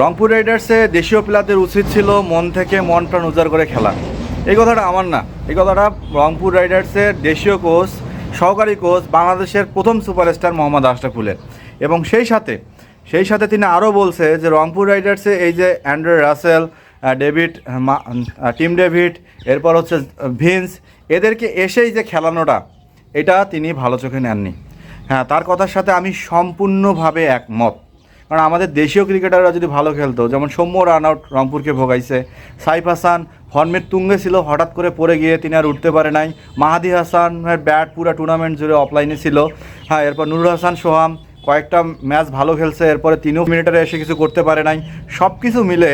রংপুর রাইডার্সে দেশীয় প্লেয়ারদের উচিত ছিল মন থেকে মন প্রাণ উজাড় করে খেলা। এই কথাটা আমার না। এই কথাটা রংপুর রাইডার্সের দেশীয় কোচ, সহকারী কোচ, বাংলাদেশের প্রথম সুপারস্টার মোহাম্মদ আশরাফুলের। এবং সেই সাথে সেই সাথে তিনি আরও বলছে যে রংপুর রাইডার্সে এই যে Andre Russell David Tim David, এরপর হচ্ছে ভিন্স, এদেরকে এসেই যে খেলানোটা, এটা তিনি ভালো চোখে নেননি। হ্যাঁ তার কথার সাথে আমি সম্পূর্ণভাবে একমত। কারণ আমাদের দেশীয় ক্রিকেটাররা যদি ভালো খেলতো, যেমন সৌম্য রান আউট রংপুরকে ভোগাইছে, সাইফ হাসান ফর্মের তুঙ্গে ছিল, হঠাৎ করে পড়ে গিয়ে তিনি আর উঠতে পারে নাই। মাহাদি হাসানের ব্যাট পুরো টুর্নামেন্ট জুড়ে অফলাইনে ছিল। হ্যাঁ এরপর নুরুল হাসান, সোহাম কয়েকটা ম্যাচ ভালো খেলছে, এরপরে তিনও মিনিটারে এসে কিছু করতে পারে নাই। সব কিছু মিলে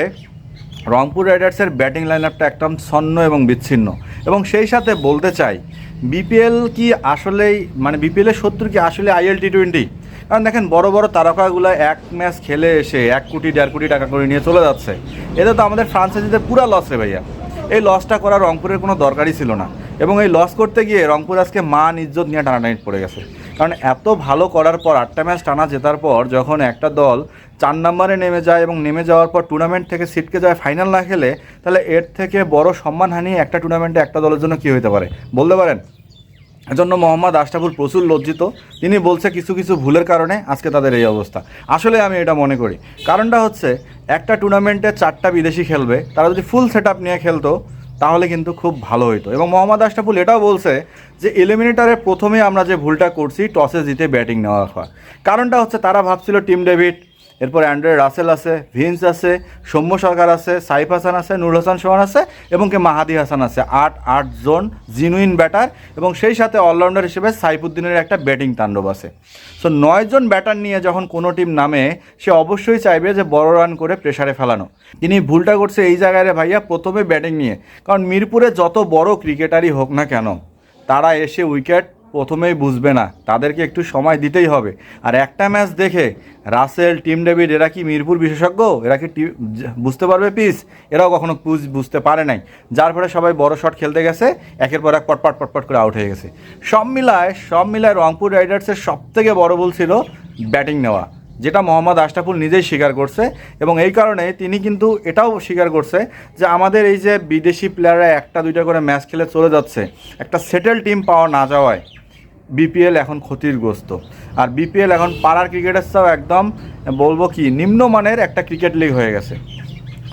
রংপুর রাইডার্সের ব্যাটিং লাইন আপটা একদম ছন্ন এবং বিচ্ছিন্ন। এবং সেই সাথে বলতে চাই বিপিএল কি আসলেই মানে বিপিএলের শত্রু কি আসলে আইএল টি টোয়েন্টি কারণ দেখেন বড় বড় তারকাগুলো এক ম্যাচ খেলে এসে এক কোটি, দেড় কোটি টাকা করে নিয়ে চলে যাচ্ছে। এতে তো আমাদের ফ্রান্সাইজিদের পুরো লস রে ভাইয়া। এই লসটা করা রংপুরের কোনো দরকারই ছিল না। এবং এই লস করতে গিয়ে রংপুর আজকে মান, ইজ্জত নিয়ে টানাটানি পড়ে গেছে। কারণ এত ভালো করার পর আটটা ম্যাচ টানা জেতার পর যখন একটা দল চার নম্বরে নেমে যায় এবং নেমে যাওয়ার পর টুর্নামেন্ট থেকে সিটকে যায় ফাইনাল না খেলে, তাহলে এর থেকে বড় সম্মানহানি একটা টুর্নামেন্টে একটা দলের জন্য কী হতে পারে? বলতে পারেন? এজন্য মোহাম্মদ আশরাফুল প্রচুর লজ্জিত। তিনি বলছে, কিছু কিছু ভুলের কারণে আজকে তাদের এই অবস্থা। আসলে আমি এটা মনে করি। কারণটা হচ্ছে, একটা টুর্নামেন্টে চারটা বিদেশি খেলবে, তারা যদি ফুল সেট নিয়ে খেলতো, তাহলে কিন্তু খুব ভালো হতো এবং মোহাম্মদ আশরাফুল এটাও বলছে যে এলিমিনেটারে প্রথমে আমরা যে ভুলটা করছি টসে জিতে ব্যাটিং নেওয়া হয়। কারণটা হচ্ছে, তারা ভাবছিল টিম ডেভিড এরপর অ্যান্ড্রে রাসেল আছে, ভিন্স আছে, সৌম্য সরকার আছে, সাইফ হাসান আছে নুর হাসান সোহান আছে, এবং কে মাহাদি হাসান আছে। আট আট জন জিনুইন ব্যাটার এবং সেই সাথে অলরাউন্ডার হিসেবে সাইফুদ্দিনের একটা ব্যাটিং তাণ্ডব আছে। সো নয়জন ব্যাটার নিয়ে যখন কোনো টিম নামে, সে অবশ্যই চাইবে যে বড় রান করে প্রেসারে ফেলানো। তিনি ভুলটা করছে এই জায়গায় রে ভাইয়া, প্রথমে ব্যাটিং নিয়ে। কারণ মিরপুরে যত বড় ক্রিকেটারই হোক না কেন, তারা এসে উইকেট প্রথমেই বুঝবে না। তাদেরকে একটু সময় দিতেই হবে। আর একটা ম্যাচ দেখে রাসেল, টিম ডেভিড, এরা কি মিরপুর বিশেষজ্ঞ? এরা কি বুঝতে পারবে পিস এরাও কখনো পুজ বুঝতে পারে নাই। যার ফলে সবাই বড় শট খেলতে গেছে। একের পর এক পটপট পটপট করে আউট হয়ে গেছে। সব মিলায় সব মিলায় রংপুর রাইডার্সের সব থেকে বড় ভুল ছিল ব্যাটিং নেওয়া। যেটা মোহাম্মদ আশরাফুল নিজেই স্বীকার করছে এবং এই কারণে তিনি কিন্তু এটাও স্বীকার করছে যে আমাদের এই যে বিদেশি প্লেয়াররা একটা দুইটা করে ম্যাচ খেলে চলে যাচ্ছে, একটা সেটেল টিম পাওয়া না যাওয়ায়। বিপিএল এখন ক্ষতিগ্রস্ত। আর বিপিএল এখন পাড়ার ক্রিকেটার্সটাও একদম, বলব কি, নিম্নমানের একটা ক্রিকেট লিগ হয়ে গেছে।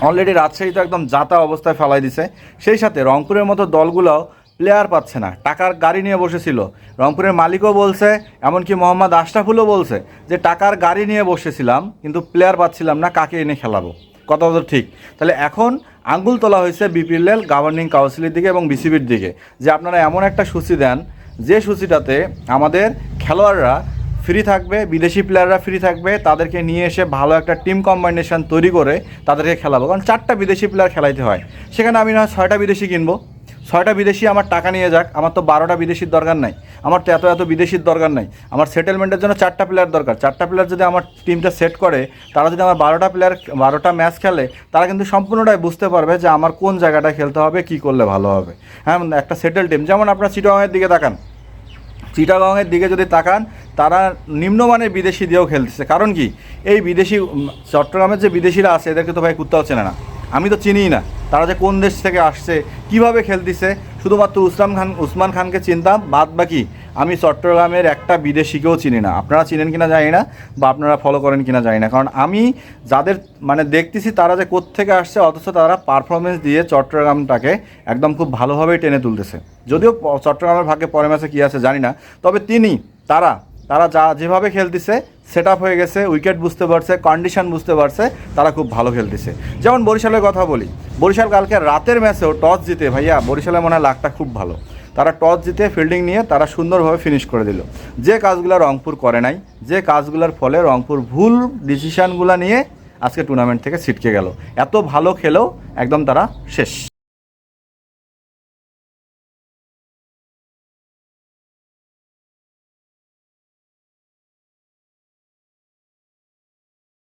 অলরেডি রাজশাহী তো একদম যাতা অবস্থায় ফেলাই দিছে। সেই সাথে রংপুরের মতো দলগুলোও প্লেয়ার পাচ্ছে না। টাকার গাড়ি নিয়ে বসেছিল। রংপুরের মালিকও বলছে, এমনকি মোহাম্মদ আশরাফুলও বলছে যে টাকার গাড়ি নিয়ে বসেছিলাম, কিন্তু প্লেয়ার পাচ্ছিলাম না, কাকে এনে খেলাবো? কথা তো ঠিক। তাহলে এখন আঙ্গুল তোলা হয়েছে বিপিএল গভর্নিং কাউন্সিলের দিকে এবং বিসিবির দিকে। যে আপনারা এমন একটা সূচি দেন যে সূচিটাতে আমাদের খেলোয়াড়রা ফ্রি থাকবে, বিদেশি প্লেয়াররা ফ্রি থাকবে, তাদেরকে নিয়ে এসে ভালো একটা টিম কম্বাইনেশন তৈরি করে তাদেরকে খেলাবো। কারণ চারটা বিদেশি প্লেয়ার খেলাইতে হয়। সেখানে আমি না ছয়টা বিদেশি কিনবো। ছয়টা বিদেশি আমার টাকা নিয়ে যাক, আমার তো বারোটা বিদেশির দরকার নাই। আমার তো এত এত বিদেশির দরকার নাই। আমার সেটেলমেন্টের জন্য চারটা প্লেয়ার দরকার। চারটা প্লেয়ার যদি আমার টিমটা সেট করে, তারা যদি আমার বারোটা প্লেয়ার বারোটা ম্যাচ খেলে, তারা কিন্তু সম্পূর্ণটাই বুঝতে পারবে যে আমার কোন জায়গাটা খেলতে হবে, কী করলে ভালো হবে। হ্যাঁ একটা সেটেল টিম যেমন আপনার চিটাগাংয়ের দিকে তাকান। চিটাগাংয়ের দিকে যদি তাকান, তারা নিম্নমানের বিদেশি দিয়েও খেলতেছে। কারণ কি? এই বিদেশি চট্টগ্রামের যে বিদেশিরা আছে, এদেরকে তো ভাই কুত্তাও চেনে না। আমি তো চিনিই না। তারা যে কোন দেশ থেকে আসছে, কীভাবে খেলতেছে, শুধুমাত্র উসলাম খান, উসমান খানকে চিনতাম, বাদ বাকি আমি চট্টগ্রামের একটা বিদেশিকেও চিনি না। আপনারা চিনেন কিনা জানি না, বা আপনারা ফলো করেন কিনা জানি না। কারণ আমি যাদের মানে দেখতেছি তারা যে কোত্থেকে আসছে, অথচ তারা পারফরমেন্স দিয়ে চট্টগ্রামটাকে একদম খুব ভালোভাবেই টেনে তুলতেছে। যদিও চট্টগ্রামের ভাগ্যে পরে ম্যাচে কী আছে জানি না, তবে তিনি, তারা তারা যা যেভাবে খেলতেছে সেট আপ হয়ে গেছে উইকেট বুঝতে পারছে কন্ডিশন বুঝতে পারছে, তারা খুব ভালো খেলতেছে। যেমন বরিশালের কথা বলি, বরিশাল কালকে রাতের ম্যাচেও টস জিতে, ভাইয়া, বরিশালের মনে হয় লাকটা খুব ভালো। তারা টস জিতে ফিল্ডিং নিয়ে তারা সুন্দরভাবে ফিনিশ করে দিল। যে কাজগুলো রংপুর করে নাই, যে কাজগুলোর ফলে রংপুর ভুল ডিসিশানগুলো নিয়ে আজকে টুর্নামেন্ট থেকে ছিটকে গেল। এত ভালো খেলেও একদম তারা শেষ।